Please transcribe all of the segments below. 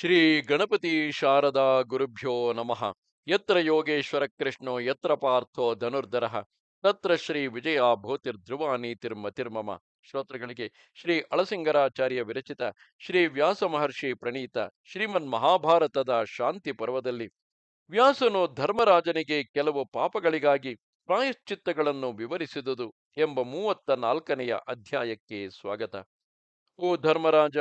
ಶ್ರೀ ಗಣಪತಿ ಶಾರದಾ ಗುರುಭ್ಯೋ ನಮಃ. ಯತ್ರ ಯೋಗೇಶ್ವರ ಕೃಷ್ಣೋ, ಯತ್ರ ಪಾರ್ಥೋ ಧನುರ್ಧರ. ತತ್ರ ಶ್ರೀ ವಿಜಯ ಭೂತಿರ್ಧ್ರುವ ನೀತಿರ್ಮತಿರ್ಮಮ ಶ್ರೋತೃಗಳಿಗೆ ಶ್ರೀ ಅಳಸಿಂಗರಾಚಾರ್ಯ ವಿರಚಿತ ಶ್ರೀ ವ್ಯಾಸ ಮಹರ್ಷಿ ಪ್ರಣೀತ ಶ್ರೀಮನ್ ಮಹಾಭಾರತದ ಶಾಂತಿ ಪರ್ವದಲ್ಲಿ ವ್ಯಾಸನು ಧರ್ಮರಾಜನಿಗೆ ಕೆಲವು ಪಾಪಗಳಿಗಾಗಿ ಪ್ರಾಯಶ್ಚಿತ್ತಗಳನ್ನು ವಿವರಿಸಿದುದು ಎಂಬ ಮೂವತ್ತ ನಾಲ್ಕನೆಯ ಅಧ್ಯಾಯಕ್ಕೆ ಸ್ವಾಗತ. ಓ ಧರ್ಮರಾಜ!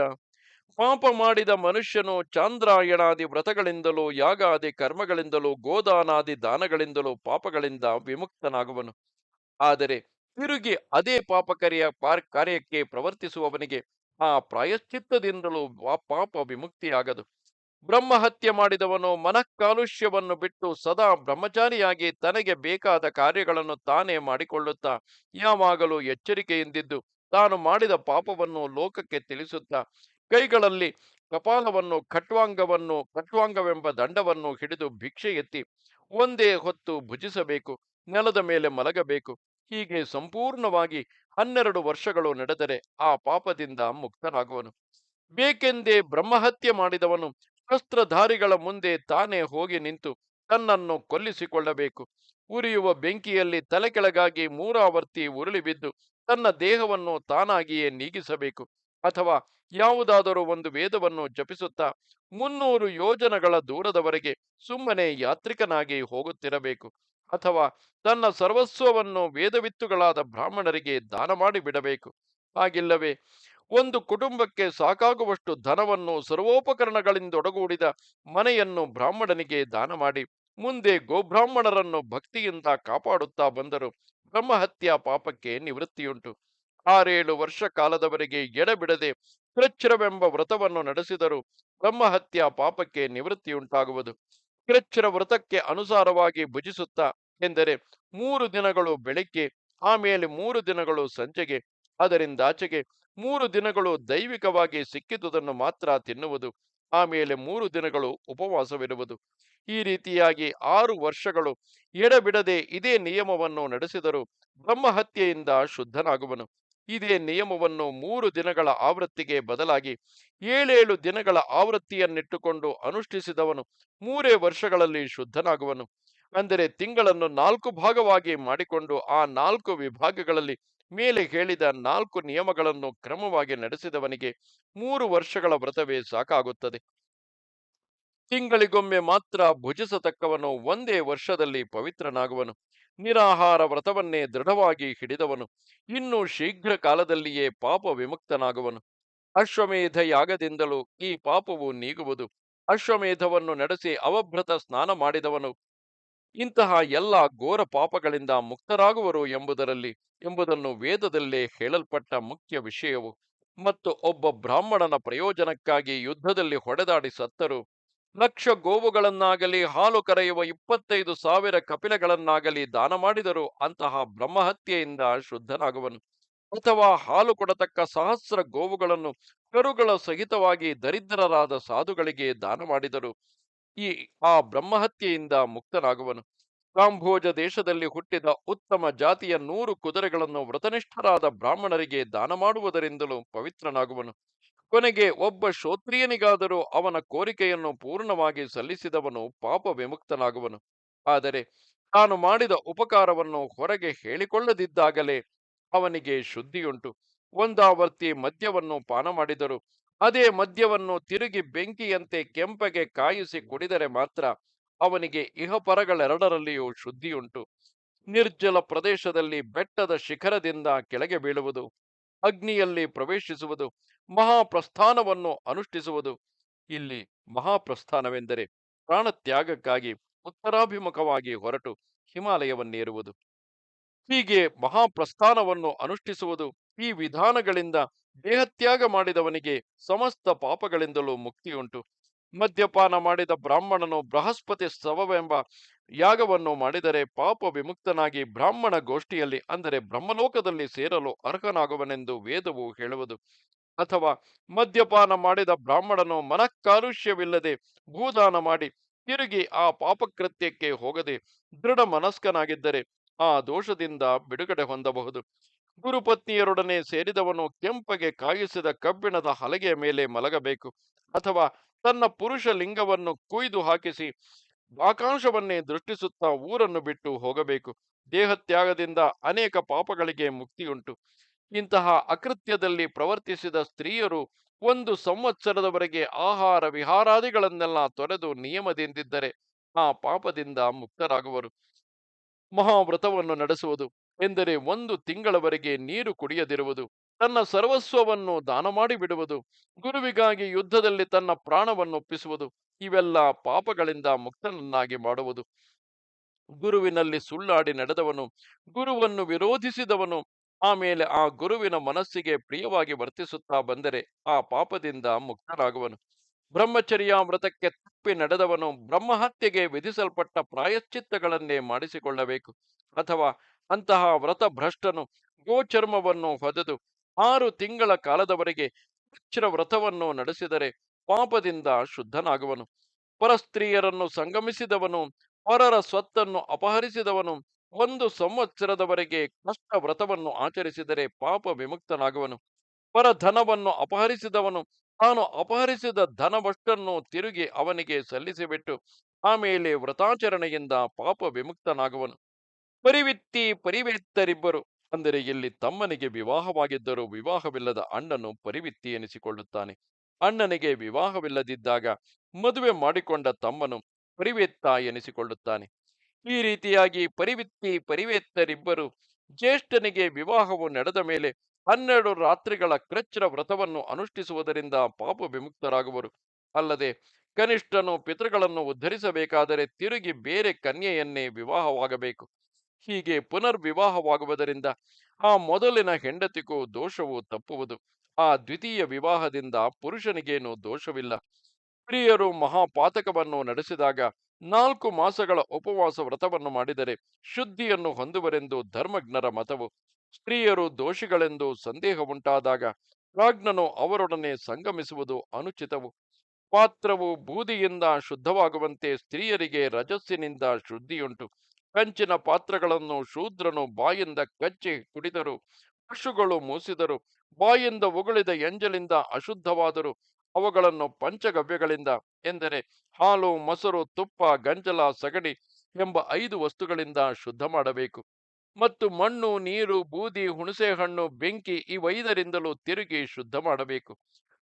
ಪಾಪ ಮಾಡಿದ ಮನುಷ್ಯನು ಚಾಂದ್ರಾಯಣಾದಿ ವ್ರತಗಳಿಂದಲೂ, ಯಾಗಾದಿ ಕರ್ಮಗಳಿಂದಲೂ, ಗೋದಾನಾದಿ ದಾನಗಳಿಂದಲೂ ಪಾಪಗಳಿಂದ ವಿಮುಕ್ತನಾಗುವನು. ಆದರೆ ತಿರುಗಿ ಅದೇ ಪಾಪಕರಿಯ ಕಾರ್ಯಕ್ಕೆ ಪ್ರವರ್ತಿಸುವವನಿಗೆ ಆ ಪ್ರಾಯಶ್ಚಿತ್ತದಿಂದಲೂ ಪಾಪ ವಿಮುಕ್ತಿಯಾಗದು. ಬ್ರಹ್ಮಹತ್ಯೆ ಮಾಡಿದವನು ಮನಃಕಾಲುಷ್ಯವನ್ನು ಬಿಟ್ಟು ಸದಾ ಬ್ರಹ್ಮಚಾರಿಯಾಗಿ ತನಗೆ ಬೇಕಾದ ಕಾರ್ಯಗಳನ್ನು ತಾನೇ ಮಾಡಿಕೊಳ್ಳುತ್ತಾ, ಯಾವಾಗಲೂ ಎಚ್ಚರಿಕೆಯಿಂದಿದ್ದು ತಾನು ಮಾಡಿದ ಪಾಪವನ್ನು ಲೋಕಕ್ಕೆ ತಿಳಿಸುತ್ತಾ ಕೈಗಳಲ್ಲಿ ಕಪಾಲವನ್ನು, ಕಟ್ವಾಂಗವನ್ನು, ಕಟ್ವಾಂಗವೆಂಬ ದಂಡವನ್ನು ಹಿಡಿದು ಭಿಕ್ಷೆ ಎತ್ತಿ ಒಂದೇ ಹೊತ್ತು ಭುಜಿಸಬೇಕು, ನೆಲದ ಮೇಲೆ ಮಲಗಬೇಕು. ಹೀಗೆ ಸಂಪೂರ್ಣವಾಗಿ ಹನ್ನೆರಡು ವರ್ಷಗಳು ನಡೆದರೆ ಆ ಪಾಪದಿಂದ ಮುಕ್ತನಾಗುವನು. ಬೇಕೆಂದೇ ಬ್ರಹ್ಮಹತ್ಯೆ ಮಾಡಿದವನು ಶಸ್ತ್ರಧಾರಿಗಳ ಮುಂದೆ ತಾನೇ ಹೋಗಿ ನಿಂತು ತನ್ನನ್ನು ಕೊಲ್ಲಿಸಿಕೊಳ್ಳಬೇಕು. ಉರಿಯುವ ಬೆಂಕಿಯಲ್ಲಿ ತಲೆ ಕೆಳಗಾಗಿ ಮೂರಾವರ್ತಿ ಉರುಳಿ ಬಿದ್ದು ತನ್ನ ದೇಹವನ್ನು ತಾನಾಗಿಯೇ ನೀಗಿಸಬೇಕು. ಅಥವಾ ಯಾವುದಾದರೂ ಒಂದು ವೇದವನ್ನು ಜಪಿಸುತ್ತಾ ಮುನ್ನೂರು ಯೋಜನಗಳ ದೂರದವರೆಗೆ ಸುಮ್ಮನೆ ಯಾತ್ರಿಕನಾಗಿ ಹೋಗುತ್ತಿರಬೇಕು ಅಥವಾ ತನ್ನ ಸರ್ವಸ್ವವನ್ನು ವೇದವಿತ್ತುಗಳಾದ ಬ್ರಾಹ್ಮಣರಿಗೆ ದಾನ ಮಾಡಿ ಬಿಡಬೇಕು ಹಾಗಿಲ್ಲವೇ ಒಂದು ಕುಟುಂಬಕ್ಕೆ ಸಾಕಾಗುವಷ್ಟು ಧನವನ್ನು ಸರ್ವೋಪಕರಣಗಳಿಂದೊಡಗೂಡಿದ ಮನೆಯನ್ನು ಬ್ರಾಹ್ಮಣನಿಗೆ ದಾನ ಮಾಡಿ ಮುಂದೆ ಗೋಬ್ರಾಹ್ಮಣರನ್ನು ಭಕ್ತಿಯಿಂದ ಕಾಪಾಡುತ್ತಾ ಬಂದರು ಬ್ರಹ್ಮಹತ್ಯಾ ಪಾಪಕ್ಕೆ ನಿವೃತ್ತಿಯುಂಟು. ಆರೇಳು ವರ್ಷ ಕಾಲದವರೆಗೆ ಎಡಬಿಡದೆ ಕೃಚ್ಛ್ರವೆಂಬ ವ್ರತವನ್ನು ನಡೆಸಿದರು ಬ್ರಹ್ಮಹತ್ಯಾ ಪಾಪಕ್ಕೆ ನಿವೃತ್ತಿಯುಂಟಾಗುವುದು. ಕೃಚ್ಛ್ರ ವ್ರತಕ್ಕೆ ಅನುಸಾರವಾಗಿ ಭುಜಿಸುತ್ತಾ ಎಂದರೆ ಮೂರು ದಿನಗಳು ಬೆಳಿಗ್ಗೆ ಆಮೇಲೆ ಮೂರು ದಿನಗಳು ಸಂಜೆಗೆ ಅದರಿಂದಾಚೆಗೆ ಮೂರು ದಿನಗಳು ದೈವಿಕವಾಗಿ ಸಿಕ್ಕಿದುದನ್ನು ಮಾತ್ರ ತಿನ್ನುವುದು ಆಮೇಲೆ ಮೂರು ದಿನಗಳು ಉಪವಾಸವಿರುವುದು ಈ ರೀತಿಯಾಗಿ ಆರು ವರ್ಷಗಳು ಎಡಬಿಡದೆ ಇದೇ ನಿಯಮವನ್ನು ನಡೆಸಿದರು ಬ್ರಹ್ಮಹತ್ಯೆಯಿಂದ ಶುದ್ಧನಾಗುವನು. ಇದೇ ನಿಯಮವನ್ನು ಮೂರು ದಿನಗಳ ಆವೃತ್ತಿಗೆ ಬದಲಾಗಿ ಏಳೇಳು ದಿನಗಳ ಆವೃತ್ತಿಯನ್ನಿಟ್ಟುಕೊಂಡು ಅನುಷ್ಠಿಸಿದವನು ಮೂರೇ ವರ್ಷಗಳಲ್ಲಿ ಶುದ್ಧನಾಗುವನು. ಅಂದರೆ ತಿಂಗಳನ್ನು ನಾಲ್ಕು ಭಾಗವಾಗಿ ಮಾಡಿಕೊಂಡು ಆ ನಾಲ್ಕು ವಿಭಾಗಗಳಲ್ಲಿ ಮೇಲೆ ಹೇಳಿದ ನಾಲ್ಕು ನಿಯಮಗಳನ್ನು ಕ್ರಮವಾಗಿ ನಡೆಸಿದವನಿಗೆ ಮೂರು ವರ್ಷಗಳ ವ್ರತವೇ ಸಾಕಾಗುತ್ತದೆ. ತಿಂಗಳಿಗೊಮ್ಮೆ ಮಾತ್ರ ಭುಜಿಸತಕ್ಕವನು ಒಂದೇ ವರ್ಷದಲ್ಲಿ ಪವಿತ್ರನಾಗುವನು. ನಿರಾಹಾರ ವ್ರತವನ್ನೇ ದೃಢವಾಗಿ ಹಿಡಿದವನು. ಇನ್ನು ಶೀಘ್ರ ಕಾಲದಲ್ಲಿಯೇ ಪಾಪ ವಿಮುಕ್ತನಾಗುವನು. ಅಶ್ವಮೇಧ ಯಾಗದಿಂದಲೂ ಈ ಪಾಪವು ನೀಗುವುದು. ಅಶ್ವಮೇಧವನ್ನು ನಡೆಸಿ ಅವಭ್ರತ ಸ್ನಾನ ಮಾಡಿದವನು. ಇಂತಹ ಎಲ್ಲ ಘೋರ ಪಾಪಗಳಿಂದ ಮುಕ್ತರಾಗುವರು ಎಂಬುದರಲ್ಲಿ, ಎಂಬುದನ್ನು ವೇದದಲ್ಲೇ ಹೇಳಲ್ಪಟ್ಟ ಮುಖ್ಯ ವಿಷಯವು. ಮತ್ತು ಒಬ್ಬ ಬ್ರಾಹ್ಮಣನ ಪ್ರಯೋಜನಕ್ಕಾಗಿ ಯುದ್ಧದಲ್ಲಿ ಹೊಡೆದಾಡಿ ಸತ್ತರು. ಲಕ್ಷ ಗೋವುಗಳನ್ನಾಗಲಿ ಹಾಲು ಕರೆಯುವ ಇಪ್ಪತ್ತೈದು ಸಾವಿರ ಕಪಿಲಗಳನ್ನಾಗಲಿ ದಾನ ಮಾಡಿದರೂ ಅಂತಹ ಬ್ರಹ್ಮಹತ್ಯೆಯಿಂದ ಶುದ್ಧನಾಗುವನು. ಅಥವಾ ಹಾಲು ಕೊಡತಕ್ಕ ಸಹಸ್ರ ಗೋವುಗಳನ್ನು ಕರುಗಳ ಸಹಿತವಾಗಿ ದರಿದ್ರರಾದ ಸಾಧುಗಳಿಗೆ ದಾನ ಮಾಡಿದರು ಈ, ಆ ಬ್ರಹ್ಮಹತ್ಯೆಯಿಂದ ಮುಕ್ತನಾಗುವನು. ಕಾಂಭೋಜ ದೇಶದಲ್ಲಿ ಹುಟ್ಟಿದ ಉತ್ತಮ ಜಾತಿಯ ನೂರು ಕುದುರೆಗಳನ್ನು ವ್ರತನಿಷ್ಠರಾದ ಬ್ರಾಹ್ಮಣರಿಗೆ ದಾನ ಮಾಡುವುದರಿಂದಲೂ ಪವಿತ್ರನಾಗುವನು. ಕೊನೆಗೆ ಒಬ್ಬ ಶ್ರೋತ್ರಿಯನಿಗಾದರೂ ಅವನ ಕೋರಿಕೆಯನ್ನು ಪೂರ್ಣವಾಗಿ ಸಲ್ಲಿಸಿದವನು ಪಾಪ ವಿಮುಕ್ತನಾಗುವನು. ಆದರೆ ತಾನು ಮಾಡಿದ ಉಪಕಾರವನ್ನು ಹೊರಗೆ ಹೇಳಿಕೊಳ್ಳದಿದ್ದಾಗಲೇ ಅವನಿಗೆ ಶುದ್ಧಿಯುಂಟು. ಒಂದಾವರ್ತಿ ಮದ್ಯವನ್ನು ಪಾನ ಮಾಡಿದರು ಅದೇ ಮದ್ಯವನ್ನು ತಿರುಗಿ ಬೆಂಕಿಯಂತೆ ಕೆಂಪಗೆ ಕಾಯಿಸಿ ಕುಡಿದರೆ ಮಾತ್ರ ಅವನಿಗೆ ಇಹಪರಗಳೆರಡರಲ್ಲಿಯೂ ಶುದ್ಧಿಯುಂಟು. ನಿರ್ಜಲ ಪ್ರದೇಶದಲ್ಲಿ ಬೆಟ್ಟದ ಶಿಖರದಿಂದ ಕೆಳಗೆ ಬೀಳುವುದು. ಅಗ್ನಿಯಲ್ಲಿ ಪ್ರವೇಶಿಸುವುದು, ಮಹಾಪ್ರಸ್ಥಾನವನ್ನು ಅನುಷ್ಠಿಸುವುದು. ಇಲ್ಲಿ ಮಹಾಪ್ರಸ್ಥಾನವೆಂದರೆ ಪ್ರಾಣತ್ಯಾಗಕ್ಕಾಗಿ ಉತ್ತರಾಭಿಮುಖವಾಗಿ ಹೊರಟು ಹಿಮಾಲಯವನ್ನೇರುವುದು. ಹೀಗೆ ಮಹಾಪ್ರಸ್ಥಾನವನ್ನು ಅನುಷ್ಠಿಸುವುದು ಈ ವಿಧಾನಗಳಿಂದ ದೇಹತ್ಯಾಗ ಮಾಡಿದವನಿಗೆ ಸಮಸ್ತ ಪಾಪಗಳಿಂದಲೂ ಮುಕ್ತಿಯುಂಟು. ಮದ್ಯಪಾನ ಮಾಡಿದ ಬ್ರಾಹ್ಮಣನು ಬೃಹಸ್ಪತಿ ಸ್ತವವೆಂಬ ಯಾಗವನ್ನು ಮಾಡಿದರೆ ಪಾಪ ವಿಮುಕ್ತನಾಗಿ ಬ್ರಾಹ್ಮಣ ಗೋಷ್ಠಿಯಲ್ಲಿ, ಅಂದರೆ ಬ್ರಹ್ಮಲೋಕದಲ್ಲಿ ಸೇರಲು ಅರ್ಹನಾಗುವನೆಂದು ವೇದವು ಹೇಳುವುದು. ಅಥವಾ ಮದ್ಯಪಾನ ಮಾಡಿದ ಬ್ರಾಹ್ಮಣನು ಮನಃಕಾಲುಷ್ಯವಿಲ್ಲದೆ ಭೂದಾನ ಮಾಡಿ ತಿರುಗಿ ಆ ಪಾಪಕೃತ್ಯಕ್ಕೆ ಹೋಗದೆ ದೃಢ ಮನಸ್ಕನಾಗಿದ್ದರೆ ಆ ದೋಷದಿಂದ ಬಿಡುಗಡೆ ಹೊಂದಬಹುದು. ಗುರುಪತ್ನಿಯರೊಡನೆ ಸೇರಿದವನು ಕೆಂಪಗೆ ಕಾಯಿಸಿದ ಕಬ್ಬಿಣದ ಹಲಗೆಯ ಮೇಲೆ ಮಲಗಬೇಕು. ಅಥವಾ ತನ್ನ ಪುರುಷ ಲಿಂಗವನ್ನು ಕುಯ್ದು ಹಾಕಿಸಿ ಆಕಾಶವನ್ನೇ ದೃಷ್ಟಿಸುತ್ತಾ ಊರನ್ನು ಬಿಟ್ಟು ಹೋಗಬೇಕು. ದೇಹತ್ಯಾಗದಿಂದ ಅನೇಕ ಪಾಪಗಳಿಗೆ ಮುಕ್ತಿಯುಂಟು. ಇಂತಹ ಅಕೃತ್ಯದಲ್ಲಿ ಪ್ರವರ್ತಿಸಿದ ಸ್ತ್ರೀಯರು ಒಂದು ಸಂವತ್ಸರದವರೆಗೆ ಆಹಾರ ವಿಹಾರಾದಿಗಳನ್ನೆಲ್ಲ ತೊರೆದು ನಿಯಮದಿಂದಿದ್ದರೆ ಆ ಪಾಪದಿಂದ ಮುಕ್ತರಾಗುವರು. ಮಹಾವ್ರತವನ್ನು ನಡೆಸುವುದು ಎಂದರೆ ಒಂದು ತಿಂಗಳವರೆಗೆ ನೀರು ಕುಡಿಯದಿರುವುದು, ತನ್ನ ಸರ್ವಸ್ವವನ್ನು ದಾನ ಮಾಡಿಬಿಡುವುದು ಗುರುವಿಗಾಗಿ ಯುದ್ಧದಲ್ಲಿ ತನ್ನ ಪ್ರಾಣವನ್ನು ಒಪ್ಪಿಸುವುದು ಇವೆಲ್ಲ ಪಾಪಗಳಿಂದ ಮುಕ್ತನನ್ನಾಗಿ ಮಾಡುವುದು. ಗುರುವಿನಲ್ಲಿ ಸುಳ್ಳಾಡಿ ನಡೆದವನು, ಗುರುವನ್ನು ವಿರೋಧಿಸಿದವನು ಆಮೇಲೆ ಆ ಗುರುವಿನ ಮನಸ್ಸಿಗೆ ಪ್ರಿಯವಾಗಿ ವರ್ತಿಸುತ್ತಾ ಬಂದರೆ ಆ ಪಾಪದಿಂದ ಮುಕ್ತರಾಗುವನು ಬ್ರಹ್ಮಚರ್ಯ ವ್ರತಕ್ಕೆ ತಪ್ಪಿ ನಡೆದವನು ಬ್ರಹ್ಮಹತ್ಯೆಗೆ ವಿಧಿಸಲ್ಪಟ್ಟ ಪ್ರಾಯಶ್ಚಿತ್ತಗಳನ್ನೇ ಮಾಡಿಸಿಕೊಳ್ಳಬೇಕು. ಅಥವಾ ಅಂತಹ ವ್ರತ ಭ್ರಷ್ಟನು ಗೋಚರ್ಮವನ್ನು ಹೊದೆದು ಆರು ತಿಂಗಳ ಕಾಲದವರೆಗೆ ಅಕ್ಷರ ವ್ರತವನ್ನು ನಡೆಸಿದರೆ ಪಾಪದಿಂದ ಶುದ್ಧನಾಗುವನು. ಪರಸ್ತ್ರೀಯರನ್ನು ಸಂಗಮಿಸಿದವನು, ಪರರ ಸ್ವತ್ತನ್ನು ಅಪಹರಿಸಿದವನು, ಒಂದು ಸಂವತ್ಸರದವರೆಗೆ ಕಷ್ಟ ವ್ರತವನ್ನು ಆಚರಿಸಿದರೆ ಪಾಪ ವಿಮುಕ್ತನಾಗುವನು. ಪರಧನವನ್ನು ಅಪಹರಿಸಿದವನು, ತಾನು ಅಪಹರಿಸಿದ ಧನವಷ್ಟನ್ನು ತಿರುಗಿ ಅವನಿಗೆ ಸಲ್ಲಿಸಿಬಿಟ್ಟು, ಆಮೇಲೆ ವ್ರತಾಚರಣೆಯಿಂದ ಪಾಪ ವಿಮುಕ್ತನಾಗುವನು. ಪರಿವಿತ್ತಿ ಪರಿವೇತ್ತರಿಬ್ಬರು, ಅಂದರೆ ಇಲ್ಲಿ ತಮ್ಮನಿಗೆ ವಿವಾಹವಾಗಿದ್ದರೂ ವಿವಾಹವಿಲ್ಲದ ಅಣ್ಣನು ಪರಿವಿತ್ತಿ ಎನಿಸಿಕೊಳ್ಳುತ್ತಾನೆ. ಅಣ್ಣನಿಗೆ ವಿವಾಹವಿಲ್ಲದಿದ್ದಾಗ ಮದುವೆ ಮಾಡಿಕೊಂಡ ತಮ್ಮನು ಪರಿವೆತ್ತ ಎನಿಸಿಕೊಳ್ಳುತ್ತಾನೆ. ಈ ರೀತಿಯಾಗಿ ಪರಿವಿತ್ತಿ, ಪರಿವೇತ್ತರಿಬ್ಬರು ಜ್ಯೇಷ್ಠನಿಗೆ ವಿವಾಹವು ನಡೆದ ಮೇಲೆ ಹನ್ನೆರಡು ರಾತ್ರಿಗಳ ಕ್ರಚ್ಚರ ವ್ರತವನ್ನು ಅನುಷ್ಠಿಸುವುದರಿಂದ ಪಾಪ ವಿಮುಕ್ತರಾಗುವರು. ಅಲ್ಲದೆ ಕನಿಷ್ಠನು ಪಿತೃಗಳನ್ನು ಉದ್ಧರಿಸಬೇಕಾದರೆ ತಿರುಗಿ ಬೇರೆ ಕನ್ಯೆಯನ್ನೇ ವಿವಾಹವಾಗಬೇಕು. ಹೀಗೆ ಪುನರ್ವಿವಾಹವಾಗುವುದರಿಂದ ಆ ಮೊದಲಿನ ಹೆಂಡತಿಗೂ ದೋಷವು ತಪ್ಪುವುದು. ಆ ದ್ವಿತೀಯ ವಿವಾಹದಿಂದ ಪುರುಷನಿಗೇನು ದೋಷವಿಲ್ಲ. ಸ್ತ್ರೀಯರು ಮಹಾಪಾತಕವನ್ನು ನಡೆಸಿದಾಗ ನಾಲ್ಕು ಮಾಸಗಳ ಉಪವಾಸ ವ್ರತವನ್ನು ಮಾಡಿದರೆ ಶುದ್ಧಿಯನ್ನು ಹೊಂದುವರೆಂದು ಧರ್ಮಜ್ಞರ ಮತವು. ಸ್ತ್ರೀಯರು ದೋಷಿಗಳೆಂದು ಸಂದೇಹ ಉಂಟಾದಾಗ ಪ್ರಾಜ್ಞನು ಅವರೊಡನೆ ಸಂಗಮಿಸುವುದು ಅನುಚಿತವು. ಪಾತ್ರವು ಬೂದಿಯಿಂದ ಶುದ್ಧವಾಗುವಂತೆ ಸ್ತ್ರೀಯರಿಗೆ ರಜಸ್ಸಿನಿಂದ ಶುದ್ಧಿಯುಂಟು. ಕಂಚಿನ ಪಾತ್ರಗಳನ್ನು ಶೂದ್ರನು ಬಾಯಿಂದ ಕಚ್ಚಿ ಕುಡಿದರು. ಪಶುಗಳು ಮೂಸಿದರು. ಬಾಯಿಂದ ಉಗುಳಿದ ಎಂಜಲಿಂದ ಅಶುದ್ಧವಾದರು. ಅವುಗಳನ್ನು ಪಂಚಗವ್ಯಗಳಿಂದ ಎಂದರೆ ಹಾಲು, ಮೊಸರು, ತುಪ್ಪ, ಗಂಜಲ, ಸಗಣಿ ಎಂಬ ಐದು ವಸ್ತುಗಳಿಂದ ಶುದ್ಧ ಮಾಡಬೇಕು. ಮತ್ತು ಮಣ್ಣು, ನೀರು, ಬೂದಿ, ಹುಣಸೆಹಣ್ಣು, ಬೆಂಕಿ ಇವೈದರಿಂದಲೂ ತಿರುಗಿ ಶುದ್ಧ ಮಾಡಬೇಕು.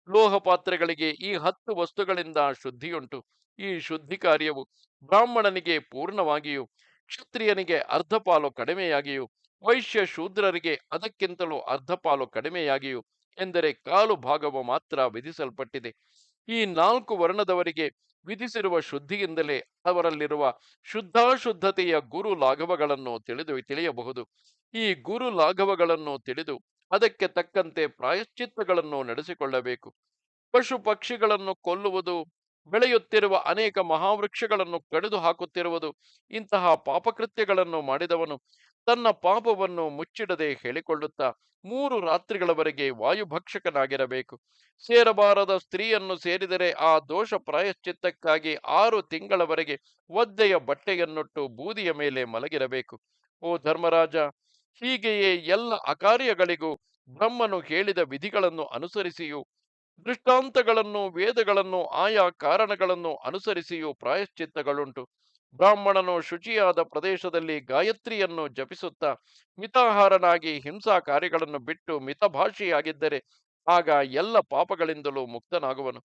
ಲೋಹ ಪಾತ್ರೆಗಳಿಗೆ ಈ ಹತ್ತು ವಸ್ತುಗಳಿಂದ ಶುದ್ಧಿಯುಂಟು. ಈ ಶುದ್ಧಿ ಕಾರ್ಯವು ಬ್ರಾಹ್ಮಣನಿಗೆ ಪೂರ್ಣವಾಗಿಯೂ, ಕ್ಷತ್ರಿಯನಿಗೆ ಅರ್ಧ ಪಾಲು ಕಡಿಮೆಯಾಗಿಯೂ ವೈಶ್ಯ ಶೂದ್ರರಿಗೆ ಅದಕ್ಕಿಂತಲೂ ಅರ್ಧ ಪಾಲು ಕಡಿಮೆಯಾಗಿಯೂ ಎಂದರೆ ಕಾಲು ಭಾಗವು ಮಾತ್ರ ವಿಧಿಸಲ್ಪಟ್ಟಿದೆ. ಈ ನಾಲ್ಕು ವರ್ಣದವರಿಗೆ ವಿಧಿಸಿರುವ ಶುದ್ಧಿಯಿಂದಲೇ ಅವರಲ್ಲಿರುವ ಶುದ್ಧಾಶುದ್ಧತೆಯ ಗುರು ಲಾಘವಗಳನ್ನು ತಿಳಿದು ತಿಳಿಯಬಹುದು. ಈ ಗುರು ಲಾಘವಗಳನ್ನು ತಿಳಿದು ಅದಕ್ಕೆ ತಕ್ಕಂತೆ ಪ್ರಾಯಶ್ಚಿತ್ತಗಳನ್ನು ನಡೆಸಿಕೊಳ್ಳಬೇಕು. ಪಶು ಪಕ್ಷಿಗಳನ್ನು ಕೊಲ್ಲುವುದು, ಬೆಳೆಯುತ್ತಿರುವ ಅನೇಕ ಮಹಾವೃಕ್ಷಗಳನ್ನು ಕಡಿದು ಹಾಕುತ್ತಿರುವುದು ಇಂತಹ ಪಾಪಕೃತ್ಯಗಳನ್ನು ಮಾಡಿದವನು ತನ್ನ ಪಾಪವನ್ನು ಮುಚ್ಚಿಡದೆ ಹೇಳಿಕೊಳ್ಳುತ್ತಾ ಮೂರು ರಾತ್ರಿಗಳವರೆಗೆ ವಾಯುಭಕ್ಷಕನಾಗಿರಬೇಕು. ಸೇರಬಾರದ ಸ್ತ್ರೀಯನ್ನು ಸೇರಿದರೆ ಆ ದೋಷ ಪ್ರಾಯಶ್ಚಿತ್ತಕ್ಕಾಗಿ ಆರು ತಿಂಗಳವರೆಗೆ ಒದ್ದೆಯ ಬಟ್ಟೆಯನ್ನುಟ್ಟು ಬೂದಿಯ ಮೇಲೆ ಮಲಗಿರಬೇಕು. ಓ ಧರ್ಮರಾಜ, ಹೀಗೆಯೇ ಎಲ್ಲ ಅಕಾರ್ಯಗಳಿಗೂ ಬ್ರಹ್ಮನು ಹೇಳಿದ ವಿಧಿಗಳನ್ನು ಅನುಸರಿಸಿಯೂ ದೃಷ್ಟಾಂತಗಳನ್ನು, ವೇದಗಳನ್ನು, ಆಯಾ ಕಾರಣಗಳನ್ನು ಅನುಸರಿಸಿಯೂ ಪ್ರಾಯಶ್ಚಿತ್ತಗಳುಂಟು. ಬ್ರಾಹ್ಮಣನು ಶುಚಿಯಾದ ಪ್ರದೇಶದಲ್ಲಿ ಗಾಯತ್ರಿಯನ್ನು ಜಪಿಸುತ್ತಾ ಮಿತಾಹಾರನಾಗಿ ಹಿಂಸಾ ಕಾರ್ಯಗಳನ್ನು ಬಿಟ್ಟು ಮಿತಭಾಷೆಯಾಗಿದ್ದರೆ ಆಗ ಎಲ್ಲ ಪಾಪಗಳಿಂದಲೂ ಮುಕ್ತನಾಗುವನು.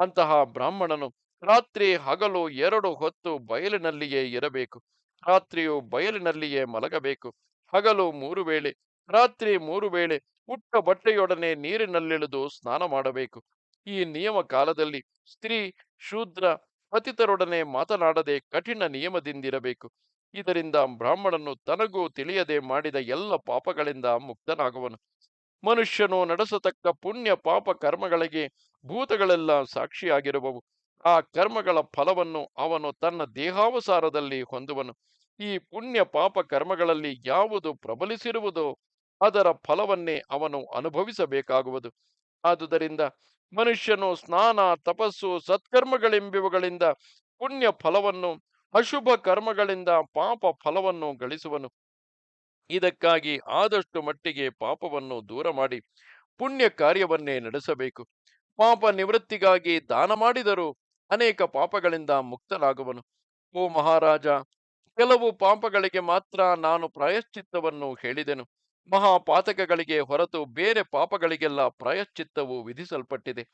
ಅಂತಹ ಬ್ರಾಹ್ಮಣನು ರಾತ್ರಿ ಹಗಲು ಎರಡು ಹೊತ್ತು ಬಯಲಿನಲ್ಲಿಯೇ ಇರಬೇಕು. ರಾತ್ರಿಯು ಬಯಲಿನಲ್ಲಿಯೇ ಮಲಗಬೇಕು. ಹಗಲು ಮೂರು ವೇಳೆ, ರಾತ್ರಿ ಮೂರು ವೇಳೆ ಉಟ್ಟ ಬಟ್ಟೆಯೊಡನೆ ನೀರಿನಲ್ಲಿಳಿದು ಸ್ನಾನ ಮಾಡಬೇಕು. ಈ ನಿಯಮ ಕಾಲದಲ್ಲಿ ಸ್ತ್ರೀ ಶೂದ್ರ ಪತಿತರೊಡನೆ ಮಾತನಾಡದೆ ಕಠಿಣ ನಿಯಮದಿಂದಿರಬೇಕು. ಇದರಿಂದ ಬ್ರಾಹ್ಮಣನು ತನಗೂ ತಿಳಿಯದೆ ಮಾಡಿದ ಎಲ್ಲ ಪಾಪಗಳಿಂದ ಮುಕ್ತನಾಗುವನು. ಮನುಷ್ಯನು ನಡೆಸತಕ್ಕ ಪುಣ್ಯ ಪಾಪ ಕರ್ಮಗಳಿಗೆ ಭೂತಗಳೆಲ್ಲ ಸಾಕ್ಷಿಯಾಗಿರುವವು. ಆ ಕರ್ಮಗಳ ಫಲವನ್ನು ಅವನು ತನ್ನ ದೇಹಾವಸಾರದಲ್ಲಿ ಹೊಂದುವನು. ಈ ಪುಣ್ಯ ಪಾಪ ಕರ್ಮಗಳಲ್ಲಿ ಯಾವುದು ಪ್ರಬಲಿಸಿರುವುದೋ ಅದರ ಫಲವನ್ನೇ ಅವನು ಅನುಭವಿಸಬೇಕಾಗುವುದು. ಆದುದರಿಂದ ಮನುಷ್ಯನು ಸ್ನಾನ, ತಪಸ್ಸು, ಸತ್ಕರ್ಮಗಳೆಂಬಿವುಗಳಿಂದ ಪುಣ್ಯ ಫಲವನ್ನು, ಅಶುಭ ಕರ್ಮಗಳಿಂದ ಪಾಪ ಫಲವನ್ನು ಗಳಿಸುವನು. ಇದಕ್ಕಾಗಿ ಆದಷ್ಟು ಮಟ್ಟಿಗೆ ಪಾಪವನ್ನು ದೂರ ಮಾಡಿ ಪುಣ್ಯ ಕಾರ್ಯವನ್ನೇ ನಡೆಸಬೇಕು. ಪಾಪ ನಿವೃತ್ತಿಗಾಗಿ ದಾನ ಮಾಡಿದರೂ ಅನೇಕ ಪಾಪಗಳಿಂದ ಮುಕ್ತನಾಗುವನು. ಓ ಮಹಾರಾಜ, ಕೆಲವು ಪಾಪಗಳಿಗೆ ಮಾತ್ರ ನಾನು ಪ್ರಾಯಶ್ಚಿತ್ತವನ್ನು ಹೇಳಿದೆನು. ಮಹಾಪಾತಕಗಳಿಗೆ ಹೊರತು ಬೇರೆ ಪಾಪಗಳಿಗೆಲ್ಲ ಪ್ರಾಯಶ್ಚಿತ್ತವು ವಿಧಿಸಲ್ಪಟ್ಟಿದೆ.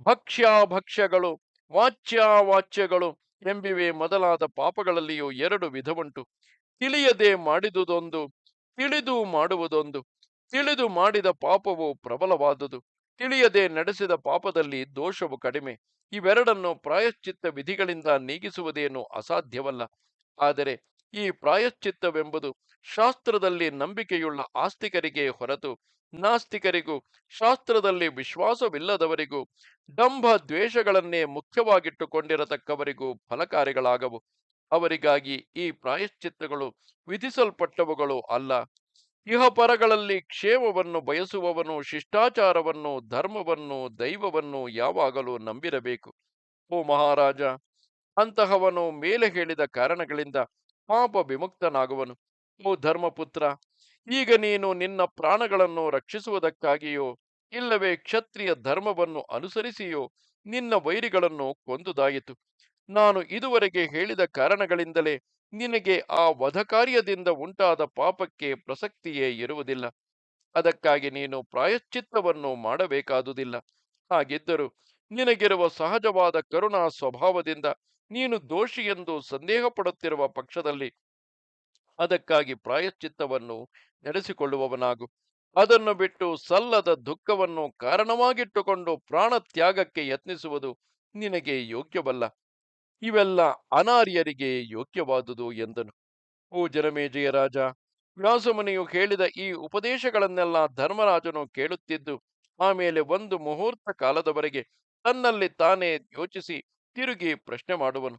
ಭಕ್ಷ್ಯ ಭಕ್ಷ್ಯಗಳು ವಾಚ್ಯಾವಾಚ್ಯಗಳು ಎಂಬಿವೆ ಮೊದಲಾದ ಪಾಪಗಳಲ್ಲಿಯೂ ಎರಡು ವಿಧವುಂಟು. ತಿಳಿಯದೆ ಮಾಡಿದುದೊಂದು, ತಿಳಿದು ಮಾಡುವುದೊಂದು. ತಿಳಿದು ಮಾಡಿದ ಪಾಪವು ಪ್ರಬಲವಾದುದು. ತಿಳಿಯದೆ ನಡೆಸಿದ ಪಾಪದಲ್ಲಿ ದೋಷವು ಕಡಿಮೆ. ಇವೆರಡನ್ನು ಪ್ರಾಯಶ್ಚಿತ್ತ ವಿಧಿಗಳಿಂದ ನೀಗಿಸುವುದೇನು ಅಸಾಧ್ಯವಲ್ಲ. ಆದರೆ ಈ ಪ್ರಾಯಶ್ಚಿತ್ತವೆಂಬುದು ಶಾಸ್ತ್ರದಲ್ಲಿ ನಂಬಿಕೆಯುಳ್ಳ ಆಸ್ತಿಕರಿಗೆ ಹೊರತು ನಾಸ್ತಿಕರಿಗೂ, ಶಾಸ್ತ್ರದಲ್ಲಿ ವಿಶ್ವಾಸವಿಲ್ಲದವರಿಗೂ, ಡಂಭ ದ್ವೇಷಗಳನ್ನೇ ಮುಖ್ಯವಾಗಿಟ್ಟುಕೊಂಡಿರತಕ್ಕವರಿಗೂ ಫಲಕಾರಿಗಳಾಗವು. ಅವರಿಗಾಗಿ ಈ ಪ್ರಾಯಶ್ಚಿತ್ತಗಳು ವಿಧಿಸಲ್ಪಟ್ಟವುಗಳು ಅಲ್ಲ. ಇಹಪರಗಳಲ್ಲಿ ಕ್ಷೇಮವನ್ನು ಬಯಸುವವನು, ಶಿಷ್ಟಾಚಾರವನ್ನು, ಧರ್ಮವನ್ನು, ದೈವವನ್ನು ಯಾವಾಗಲೂ ನಂಬಿರಬೇಕು. ಓ ಮಹಾರಾಜ, ಅಂತಹವನು ಮೇಲೆ ಹೇಳಿದ ಕಾರಣಗಳಿಂದ ಪಾಪ ವಿಮುಕ್ತನಾಗುವನು. ಧರ್ಮಪುತ್ರ, ಈಗ ನೀನು ನಿನ್ನ ಪ್ರಾಣಗಳನ್ನು ರಕ್ಷಿಸುವುದಕ್ಕಾಗಿಯೋ, ಇಲ್ಲವೇ ಕ್ಷತ್ರಿಯ ಧರ್ಮವನ್ನು ಅನುಸರಿಸಿಯೋ, ನಿನ್ನ ವೈರಿಗಳನ್ನು ಕೊಂದುದಾಯಿತು. ನಾನು ಇದುವರೆಗೆ ಹೇಳಿದ ಕಾರಣಗಳಿಂದಲೇ ನಿನಗೆ ಆ ವಧಕಾರ್ಯದಿಂದ ಉಂಟಾದ ಪಾಪಕ್ಕೆ ಪ್ರಸಕ್ತಿಯೇ ಇರುವುದಿಲ್ಲ. ಅದಕ್ಕಾಗಿ ನೀನು ಪ್ರಾಯಶ್ಚಿತ್ತವನ್ನು ಮಾಡಬೇಕಾದುದಿಲ್ಲ. ಹಾಗಿದ್ದರೂ ನಿನಗಿರುವ ಸಹಜವಾದ ಕರುಣಾ ಸ್ವಭಾವದಿಂದ ನೀನು ದೋಷಿ ಎಂದು ಸಂದೇಹ ಪಕ್ಷದಲ್ಲಿ ಅದಕ್ಕಾಗಿ ಪ್ರಾಯಶ್ಚಿತ್ತವನ್ನು ನಡೆಸಿಕೊಳ್ಳುವವನಾಗು. ಅದನ್ನು ಬಿಟ್ಟು ಸಲ್ಲದ ದುಃಖವನ್ನು ಕಾರಣವಾಗಿಟ್ಟುಕೊಂಡು ಪ್ರಾಣ ತ್ಯಾಗಕ್ಕೆ ಯತ್ನಿಸುವುದು ನಿನಗೆ ಯೋಗ್ಯವಲ್ಲ. ಇವೆಲ್ಲ ಅನಾರ್ಯರಿಗೆ ಯೋಗ್ಯವಾದುದು ಎಂದನು. ಓ ಜನಮೇಜಯ ರಾಜ, ವ್ಯಾಸಮುನಿಯು ಹೇಳಿದ ಈ ಉಪದೇಶಗಳನ್ನೆಲ್ಲ ಧರ್ಮರಾಜನು ಕೇಳುತ್ತಿದ್ದು ಆಮೇಲೆ ಒಂದು ಮುಹೂರ್ತ ಕಾಲದವರೆಗೆ ತನ್ನಲ್ಲಿ ತಾನೇ ಯೋಚಿಸಿ ತಿರುಗಿ ಪ್ರಶ್ನೆ ಮಾಡುವನು.